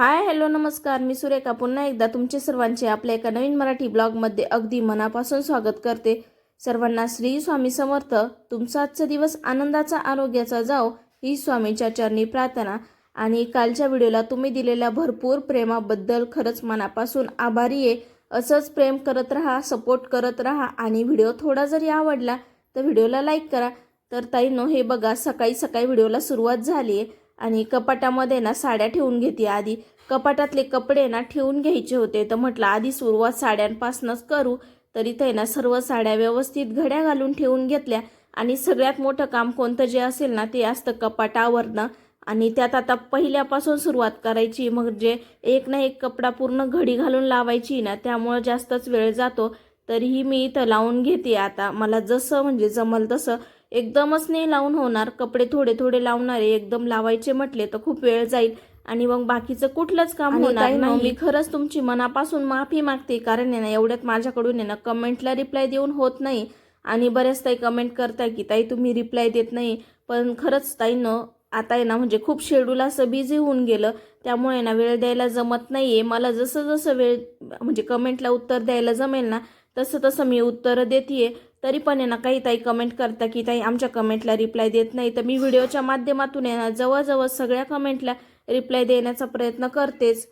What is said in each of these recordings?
Hi hello नमस्कार. मी सुरेखा. पुन्हा एकदा तुमचे सर्वांचे आपल्या एका नवीन मराठी ब्लॉगमध्ये अगदी मनापासून स्वागत करते. सर्वांना श्री स्वामी समर्थ. तुमचा आजचा दिवस आनंदाचा आरोग्याचा जाओ ही स्वामीच्या चरणी प्रार्थना. आणि कालच्या व्हिडिओला तुम्ही दिलेल्या भरपूर प्रेमाबद्दल खरंच मनापासून आभारी आहे. असंच प्रेम करत राहा सपोर्ट करत राहा आणि व्हिडिओ थोडा जरी आवडला तर व्हिडिओला लाईक करा. तर ताईनो हे बघा सकाळी सकाळी व्हिडिओला सुरुवात झाली आहे. आणि कपाटामध्ये ना साड्या ठेवून घेते आधी. कपाटातले कपडे ना ठेवून घ्यायचे होते. तर म्हटलं आधी सुरुवात साड्यांपासूनच करू. तर इथे ना सर्व साड्या व्यवस्थित घड्या घालून ठेवून घेतल्या. आणि सगळ्यात मोठं काम कोणतं जे असेल ना ते असतं कपाटावरनं. आणि त्यात आता पहिल्यापासून सुरुवात करायची. मग जे एक ना एक कपडा पूर्ण घडी घालून लावायची ना त्यामुळं जास्तच वेळ जातो. तरीही मी इथं लावून घेते आता. मला जसं म्हणजे जमल तसं एकदमच नाही लावून होणार. कपडे थोडे थोडे लावणारे एकदम लावायचे म्हटले तर खूप वेळ जाईल. आणि मग बाकीचं कुठलंच काम होणार नाही. मी खरंच तुमची मनापासून माफी मागते. कारण आहे ना एवढ्यात माझ्याकडून आहे ना कमेंटला रिप्लाय देऊन होत नाही. आणि बऱ्याच ताई कमेंट करताय की ताई तुम्ही रिप्लाय देत नाही. पण खरंच ताई न आता आहे ना म्हणजे खूप शेड्यूल असं बिझी होऊन गेलं. त्यामुळे ना वेळ द्यायला जमत नाहीये. मला जसं जसं वेळ म्हणजे कमेंटला उत्तर द्यायला जमेल ना तसं तसं मी उत्तरं देते तरी पण आहे ना काही ताई कमेंट करता की ताई आमच्या कमेंटला रिप्लाय देत नाही. तर मी व्हिडिओच्या माध्यमातून आहे ना जवळजवळ सगळ्या कमेंटला रिप्लाय देण्याचा प्रयत्न करतेच.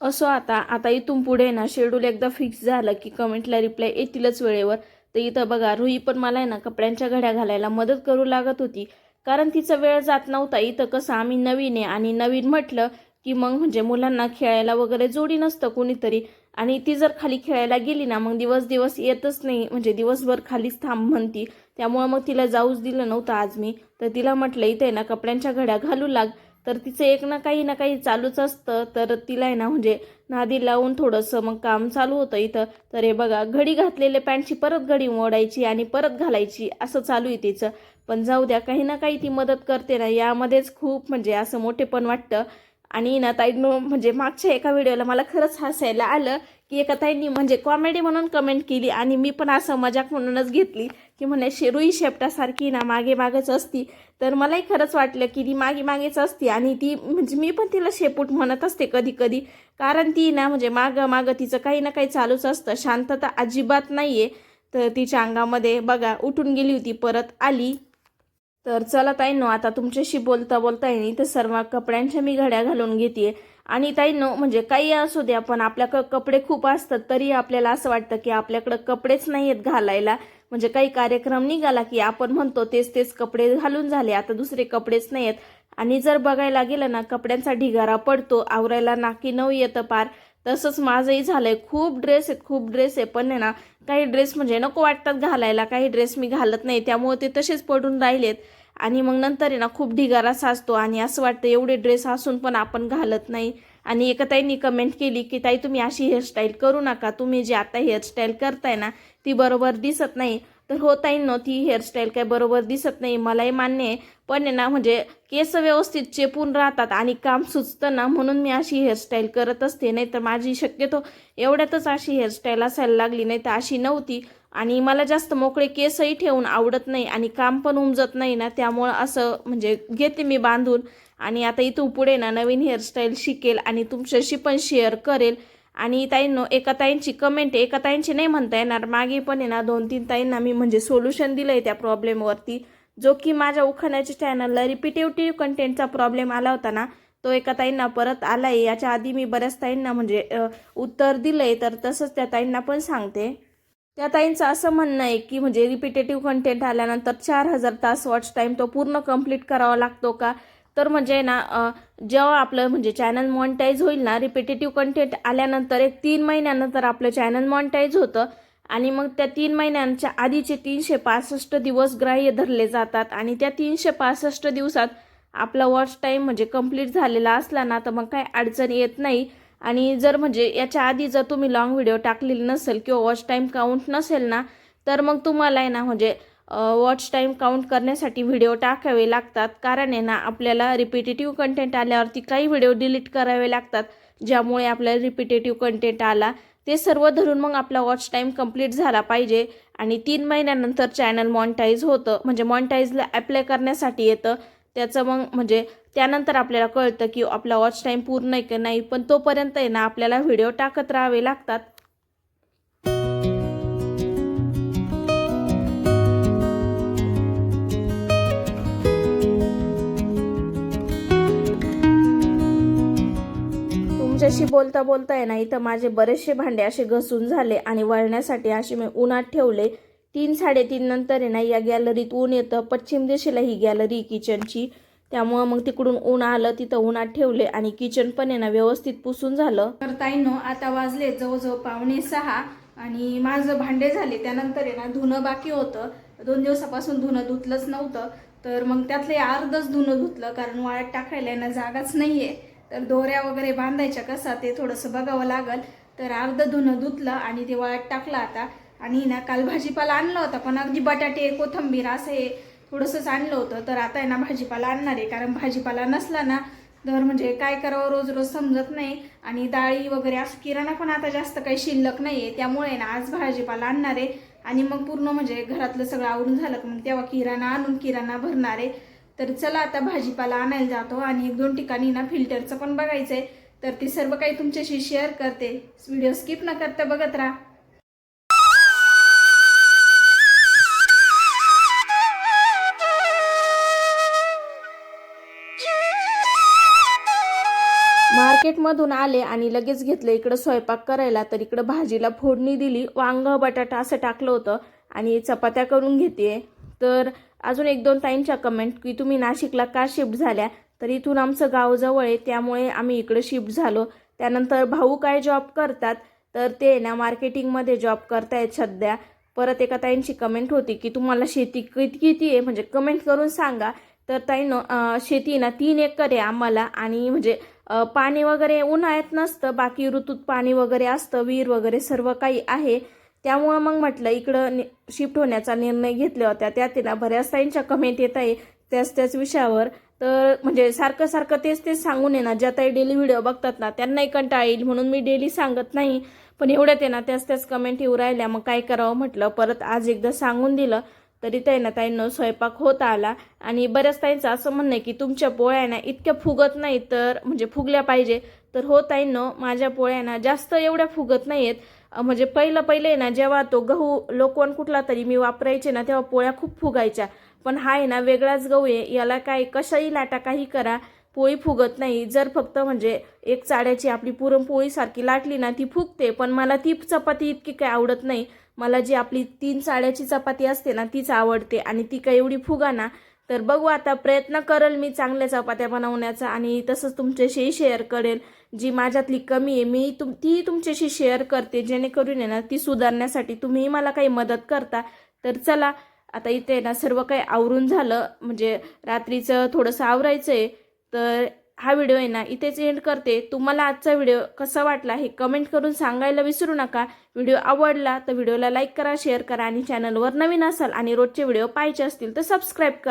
असो आता आता इथून पुढे ना शेड्यूल एकदा फिक्स झालं की कमेंटला रिप्लाय येतीलच वेळेवर. तर इथं बघा रुई पण मला आहे ना कपड्यांच्या घड्या घालायला मदत करू लागत होती. कारण तिचा वेळ जात नव्हता. इथं कसं आम्ही नवीन आहे आणि नवीन म्हटलं की मग म्हणजे मुलांना खेळायला वगैरे जोडी नसतं कोणीतरी. आणि ती जर खाली खेळायला गेली ना मग दिवस दिवस येतच नाही. म्हणजे दिवसभर खालीच थांब म्हणती. त्यामुळं मग तिला जाऊच दिलं नव्हतं आज मी. तर तिला म्हटलं इथे ना कपड्यांच्या घड्या घालू लाग. तर तिचं एक ना काही ना काही चालूच असतं. तर तिला आहे ना म्हणजे नादी लावून थोडंसं मग काम चालू होतं इथं. तर हे बघा घडी घातलेल्या पॅन्टची परत घडी मोडायची आणि परत घालायची. असं चालू आहे तिचं. पण जाऊ द्या काही ना काही ती मदत करते ना. यामध्येच खूप म्हणजे असं मोठेपण वाटतं. आणि ना ताईनं म्हणजे मागच्या एका व्हिडिओला मला खरंच हसायला आलं की एका ताईंनी म्हणजे कॉमेडी म्हणून कमेंट केली आणि मी पण असं मजाक म्हणूनच घेतली. की म्हणे शेरुई शेपटासारखी ना मागे मागेच असती. तर मलाही खरंच वाटलं की ती मागे मागेच असती आणि ती म्हणजे मी पण तिला शेपूट म्हणत असते कधी कधी कारण ती ना म्हणजे मागं मागं तिचं काही ना काही चालूच असतं. शांतता अजिबात नाही आहे तर तिच्या अंगामध्ये बघा उठून गेली होती परत आली. तर चला ताईंनो आता तुमच्याशी बोलता बोलता येईल तर सर्व कपड्यांच्या मी घड्या घालून घेते आणि ताईंनो म्हणजे काही असू द्या पण आपल्याकडं कपडे खूप असतात तरी आपल्याला असं वाटतं की आपल्याकडं कपडेच नाही आहेत घालायला. म्हणजे काही कार्यक्रम निघाला की आपण म्हणतो तेच तेच कपडे घालून झाले आता दुसरे कपडेच नाही आहेत आणि जर बघायला गेलं ना कपड्यांचा ढिगारा पडतो आवरायला नाकी नऊ येतं पार. तसंच माझंही झालं आहे खूप ड्रेस आहेत खूप ड्रेस आहे. पण आहे ना काही ड्रेस म्हणजे नको वाटतात घालायला. काही ड्रेस मी घालत नाही. त्यामुळे ते तसेच पडून राहिलेत. आणि मग नंतर आहे ना खूप ढिगारा साचतो. आणि असं वाटतं एवढे ड्रेस असून पण आपण घालत नाही. आणि एका ताईंनी कमेंट केली की ताई तुम्ही अशी हेअरस्टाईल करू नका. तुम्ही जी आता हेअरस्टाईल करताय ना ती बरोबर दिसत नाही. तर हो ताईंनो ती हेअरस्टाईल काय बरोबर दिसत नाही मलाही मान्य आहे. पण आहे ना म्हणजे केस व्यवस्थित चेपून राहतात आणि काम सुचतं ना म्हणून मी अशी हेअरस्टाईल करत असते. नाही तर माझी शक्यतो एवढ्यातच अशी हेअरस्टाईल असायला लागली नाही तर अशी नव्हती. आणि मला जास्त मोकळे केसही ठेवून आवडत नाही आणि काम पण उमजत नाही ना त्यामुळं असं म्हणजे घेते मी बांधून. आणि आता इथून पुढे ना नवीन हेअरस्टाईल शिकेल आणि तुमच्याशी पण शेअर करेल. आणि ताईंनो एका ताईंची कमेंट आहे एका ताईंची नाही म्हणता येणार. मागे पण आहे ना दोन तीन ताईंना मी म्हणजे सोल्युशन दिलं आहे त्या प्रॉब्लेमवरती जो की माझ्या उखाण्याच्या चॅनलला रिपिटेटिव्ह कंटेंटचा प्रॉब्लेम आला होता ना तो एका ताईंना परत आला आहे याच्या आधी मी बऱ्याच ताईंना म्हणजे उत्तर दिलं आहे तर तसंच त्या ताईंना पण सांगते. त्या ताईंचं असं म्हणणं आहे की म्हणजे रिपिटेटिव्ह कंटेंट आल्यानंतर चार हजार तास वॉच टाईम तो पूर्ण कंप्लीट करावा लागतो का? तर म्हणजे ना जेव्हा आपलं म्हणजे चॅनल मॉनिटाईज होईल ना रिपिटेटिव्ह कंटेंट आल्यानंतर एक तीन महिन्यानंतर आपलं चॅनल मॉनिटाईज होतं. आणि मग त्या तीन महिन्यांच्या आधीचे तीनशे पासष्ट दिवस ग्राह्य धरले जातात. आणि त्या तीनशे पासष्ट दिवसात आपला वॉच टाईम म्हणजे कंप्लीट झालेला असला ना तर मग काही अडचण येत नाही. आणि जर म्हणजे याच्या आधी जर तुम्ही लॉंग व्हिडिओ टाकलेली नसेल किंवा वॉच टाईम काउंट नसेल ना तर मग तुम्हाला आहे ना म्हणजे वॉच टाईम काउंट करण्यासाठी व्हिडिओ टाकावे लागतात. कारण आहे ना आपल्याला रिपिटेटिव्ह कंटेंट आल्यावरती काही व्हिडिओ डिलीट करावे लागतात. ज्यामुळे आपल्याला रिपिटेटिव्ह कंटेंट आला. ते सर्व धरून मग आपला वॉच टाईम कंप्लीट झाला पाहिजे. आणि तीन महिन्यानंतर चॅनल मॉनिटाईज होतं. म्हणजे मॉनिटाईजला ॲप्लाय करण्यासाठी येतं. त्याचं मग म्हणजे त्यानंतर आपल्याला कळतं की आपला वॉच टाईम पूर्ण आहे की नाही. पण तोपर्यंत आहे ना आपल्याला व्हिडिओ टाकत राहावे लागतात. तुमच्याशी बोलता बोलता आहे ना इथं माझे बरेचसे भांडे असे घसून झाले आणि वळण्यासाठी असे मी उन्हात ठेवले. तीन साडेतीन नंतर आहे ना या गॅलरीत ऊन येतं. पश्चिम दिशेला ही गॅलरी किचनची त्यामुळं मग तिकडून ऊन आलं तिथं उन्हात ठेवले आणि किचन पण आहे ना व्यवस्थित पुसून झालं. तर ताईनो आता वाजले जवळजवळ पावणे सहा आणि माझं भांडे झाले. त्यानंतर आहे ना धुणं बाकी होतं. दोन दिवसापासून धुणं धुतलंच नव्हतं. तर मग त्यातले अर्धच धुणं धुतलं कारण वाळ्यात टाकायला ना जागाच नाहीये. तर दोऱ्या वगैरे बांधायच्या कसा ते थोडंसं बघावं लागल. तर अर्ध धुणं धुतलं आणि ते वाळत टाकलं आता. आणि ना काल भाजीपाला आणला होता पण अगदी बटाटे कोथंबीर असं हे थोडंसंच आणलं होतं. तर आता आहे ना भाजीपाला आणणार आहे. कारण भाजीपाला नसला ना तर म्हणजे काय करावं रोज रोज समजत नाही. आणि डाळी वगैरे असं किराणा पण आता जास्त काही शिल्लक नाही आहे त्यामुळे ना आज भाजीपाला आणणार आहे. आणि मग पूर्ण म्हणजे घरातलं सगळं आवडून झालं मग तेव्हा किराणा आणून किराणा भरणार आहे. तर चला आता भाजीपाला आणायला जातो आणि एक दोन ठिकाणी ना फिल्टरचं पण बघायचं आहे तर ते सर्व काही तुमच्याशी शेअर करते. व्हिडिओ स्किप न करता बघत राहा. मार्केटमधून आले आणि लगेच घेतलं इकडं स्वयंपाक करायला. तर इकडं भाजीला फोडणी दिली. वांग बटाटा असं टाकलं होतं. आणि चपात्या करून घेते तर अजून एक दोन ताईंच्या कमेंट की तुम्ही नाशिकला का शिफ्ट झाल्या? तर इथून आमचं गाव जवळ आहे त्यामुळे आम्ही इकडं शिफ्ट झालो. त्यानंतर भाऊ काय जॉब करतात? तर ते ना मार्केटिंगमध्ये जॉब करतायत सध्या. परत एका ताईंची कमेंट होती की तुम्हाला शेती किती किती आहे? म्हणजे कमेंट करून सांगा. तर ताईनं शेती ना तीन एकर आहे आम्हाला. आणि म्हणजे पाणी वगैरे उन्हाळ्यात नसतं बाकी ऋतूत पाणी वगैरे असतं विहीर वगैरे सर्व काही आहे. त्यामुळं मग म्हटलं इकडं शिफ्ट होण्याचा निर्णय घेतला होता. त्या तिला बऱ्याच ताईंच्या कमेंट येत आहे त्याच त्याच विषयावर. तर म्हणजे सारखं सारखं तेच तेच सांगून आहे ना ज्या ताई डेली व्हिडिओ बघतात ना त्यांनाही कंटाळा येईल म्हणून मी डेली सांगत नाही. पण एवढ्यात आहे ना त्याच त्याच कमेंट येऊ राहिल्या. मग काय करावं म्हटलं परत आज एकदा सांगून दिलं. तरी ताई ना ताईंना स्वयंपाक होत आला. आणि बऱ्याच ताईंचं असं म्हणणं आहे की तुमच्या पोळ्या ना इतक्या फुगत नाही तर म्हणजे फुगल्या पाहिजे. तर हो ताईंनो माझ्या पोळ्या ना जास्त एवढ्या फुगत नाही आहेत म्हणजे पहिलं पहिले ना जेव्हा तो गहू लोकवन कुठला तरी मी वापरायचे ना तेव्हा पोळ्या खूप फुगायच्या. पण हा आहे ना वेगळाच गहू आहे. याला काय कशाही लाटा काही करा पोळी फुगत नाही. जर फक्त म्हणजे एक चाड्याची आपली पुरणपोळीसारखी लाटली ना ती फुगते. पण मला ती चपाती इतकी काय आवडत नाही. मला जी आपली तीन चाड्याची चपाती असते ना तीच आवडते. आणि ती काय एवढी फुगा ना तर बघू आता प्रयत्न करेल मी चांगल्या चपात्या बनवण्याचा आणि तसंच तुमच्याशी शेअर करेल. जी माझ्यातली कमी आहे मी तुम ती तुमच्याशी शेअर करते. जेणेकरून आहे ना ती सुधारण्यासाठी तुम्ही मला काही मदत करता. तर चला आता इथे ना सर्व काही आवरून झालं. म्हणजे रात्रीचं थोडंसं आवरायचं आहे तर हा व्हिडिओ आहे ना इथेच एंड करते. तुम्हाला आजचा व्हिडिओ कसा वाटला हे कमेंट करून सांगायला विसरू नका. व्हिडिओ आवडला तर व्हिडिओला लाईक करा शेअर करा आणि चॅनलवर नवीन असाल आणि रोजचे व्हिडिओ पाहायचे असतील तर सबस्क्राईब करा.